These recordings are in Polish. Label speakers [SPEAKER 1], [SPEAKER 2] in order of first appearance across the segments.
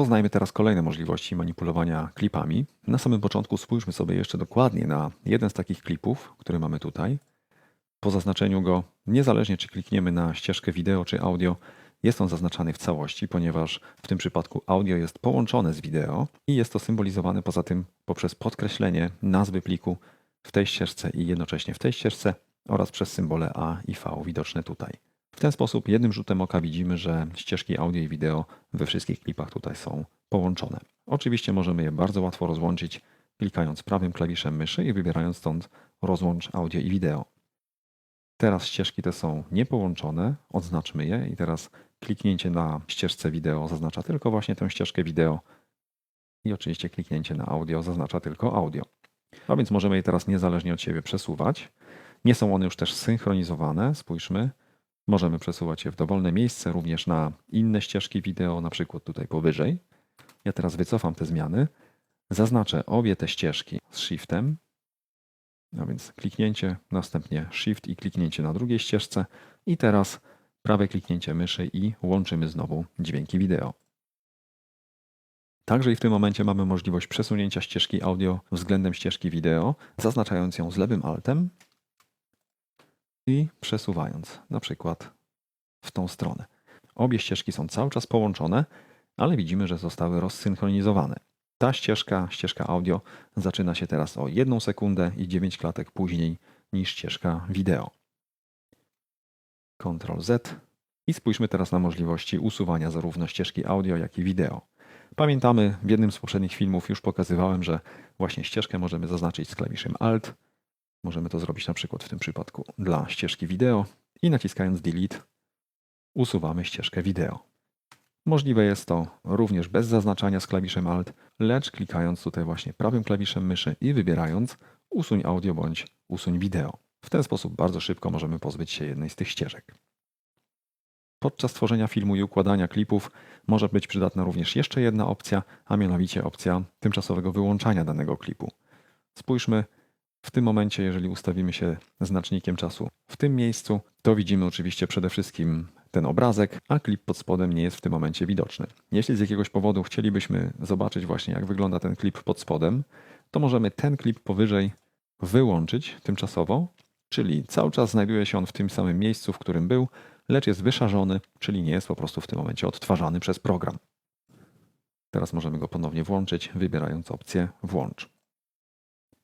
[SPEAKER 1] Poznajmy teraz kolejne możliwości manipulowania klipami. Na samym początku spójrzmy sobie jeszcze dokładnie na jeden z takich klipów, który mamy tutaj. Po zaznaczeniu go, niezależnie czy klikniemy na ścieżkę wideo czy audio, jest on zaznaczany w całości, ponieważ w tym przypadku audio jest połączone z wideo i jest to symbolizowane poza tym poprzez podkreślenie nazwy pliku w tej ścieżce i jednocześnie w tej ścieżce oraz przez symbole A i V widoczne tutaj. W ten sposób jednym rzutem oka widzimy, że ścieżki audio i wideo we wszystkich klipach tutaj są połączone. Oczywiście możemy je bardzo łatwo rozłączyć klikając prawym klawiszem myszy i wybierając stąd rozłącz audio i wideo. Teraz ścieżki te są niepołączone, odznaczmy je i teraz kliknięcie na ścieżce wideo zaznacza tylko właśnie tę ścieżkę wideo i oczywiście kliknięcie na audio zaznacza tylko audio. A więc możemy je teraz niezależnie od siebie przesuwać. Nie są one już też synchronizowane, spójrzmy. Możemy przesuwać je w dowolne miejsce, również na inne ścieżki wideo, na przykład tutaj powyżej. Ja teraz wycofam te zmiany. Zaznaczę obie te ścieżki z Shiftem. A więc kliknięcie, następnie Shift i kliknięcie na drugiej ścieżce. I teraz prawe kliknięcie myszy i łączymy znowu dźwięki wideo. Także i w tym momencie mamy możliwość przesunięcia ścieżki audio względem ścieżki wideo, zaznaczając ją z lewym altem i przesuwając na przykład w tą stronę. Obie ścieżki są cały czas połączone, ale widzimy, że zostały rozsynchronizowane. Ta ścieżka, ścieżka audio, zaczyna się teraz o 1 sekundę i 9 klatek później niż ścieżka wideo. Ctrl Z i spójrzmy teraz na możliwości usuwania zarówno ścieżki audio, jak i wideo. Pamiętamy, w jednym z poprzednich filmów już pokazywałem, że właśnie ścieżkę możemy zaznaczyć z klawiszem Alt. Możemy to zrobić na przykład w tym przypadku dla ścieżki wideo i naciskając Delete usuwamy ścieżkę wideo. Możliwe jest to również bez zaznaczania z klawiszem Alt, lecz klikając tutaj właśnie prawym klawiszem myszy i wybierając usuń audio bądź usuń wideo. W ten sposób bardzo szybko możemy pozbyć się jednej z tych ścieżek. Podczas tworzenia filmu i układania klipów może być przydatna również jeszcze jedna opcja, a mianowicie opcja tymczasowego wyłączania danego klipu. Spójrzmy, w tym momencie, jeżeli ustawimy się znacznikiem czasu w tym miejscu, to widzimy oczywiście przede wszystkim ten obrazek, a klip pod spodem nie jest w tym momencie widoczny. Jeśli z jakiegoś powodu chcielibyśmy zobaczyć właśnie jak wygląda ten klip pod spodem, to możemy ten klip powyżej wyłączyć tymczasowo, czyli cały czas znajduje się on w tym samym miejscu, w którym był, lecz jest wyszarzony, czyli nie jest po prostu w tym momencie odtwarzany przez program. Teraz możemy go ponownie włączyć, wybierając opcję Włącz.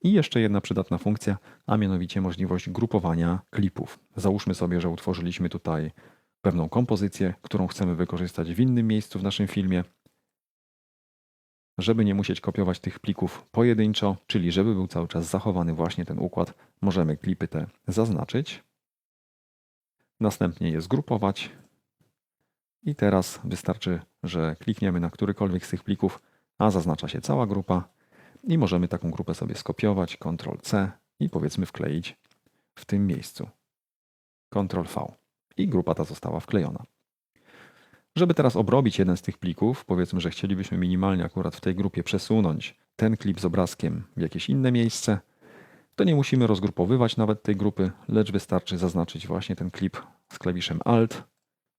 [SPEAKER 1] I jeszcze jedna przydatna funkcja, a mianowicie możliwość grupowania klipów. Załóżmy sobie, że utworzyliśmy tutaj pewną kompozycję, którą chcemy wykorzystać w innym miejscu w naszym filmie. Żeby nie musieć kopiować tych plików pojedynczo, czyli żeby był cały czas zachowany właśnie ten układ, możemy klipy te zaznaczyć Następnie je zgrupować. I teraz wystarczy, że klikniemy na którykolwiek z tych plików, a zaznacza się cała grupa i możemy taką grupę sobie skopiować, Ctrl C i powiedzmy wkleić w tym miejscu. Ctrl V. I grupa ta została wklejona. Żeby teraz obrobić jeden z tych plików, powiedzmy, że chcielibyśmy minimalnie akurat w tej grupie przesunąć ten klip z obrazkiem w jakieś inne miejsce, to nie musimy rozgrupowywać nawet tej grupy, lecz wystarczy zaznaczyć właśnie ten klip z klawiszem Alt,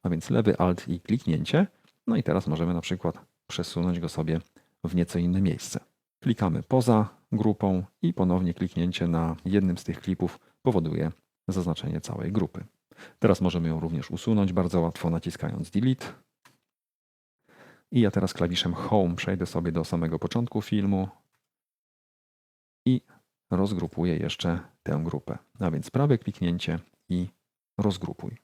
[SPEAKER 1] a więc lewy Alt i kliknięcie. No i teraz możemy na przykład przesunąć go sobie w nieco inne miejsce. Klikamy poza grupą i ponownie kliknięcie na jednym z tych klipów powoduje zaznaczenie całej grupy. Teraz możemy ją również usunąć bardzo łatwo naciskając Delete. I ja teraz klawiszem Home przejdę sobie do samego początku filmu i rozgrupuję jeszcze tę grupę. A więc prawe kliknięcie i rozgrupuj.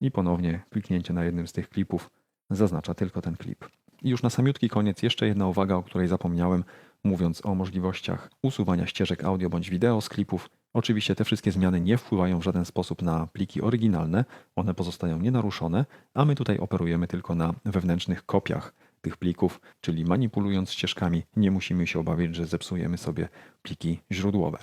[SPEAKER 1] I ponownie kliknięcie na jednym z tych klipów zaznacza tylko ten klip. I już na samiutki koniec jeszcze jedna uwaga, o której zapomniałem, mówiąc o możliwościach usuwania ścieżek audio bądź wideo z klipów. Oczywiście te wszystkie zmiany nie wpływają w żaden sposób na pliki oryginalne, one pozostają nienaruszone, a my tutaj operujemy tylko na wewnętrznych kopiach tych plików, czyli manipulując ścieżkami nie musimy się obawiać, że zepsujemy sobie pliki źródłowe.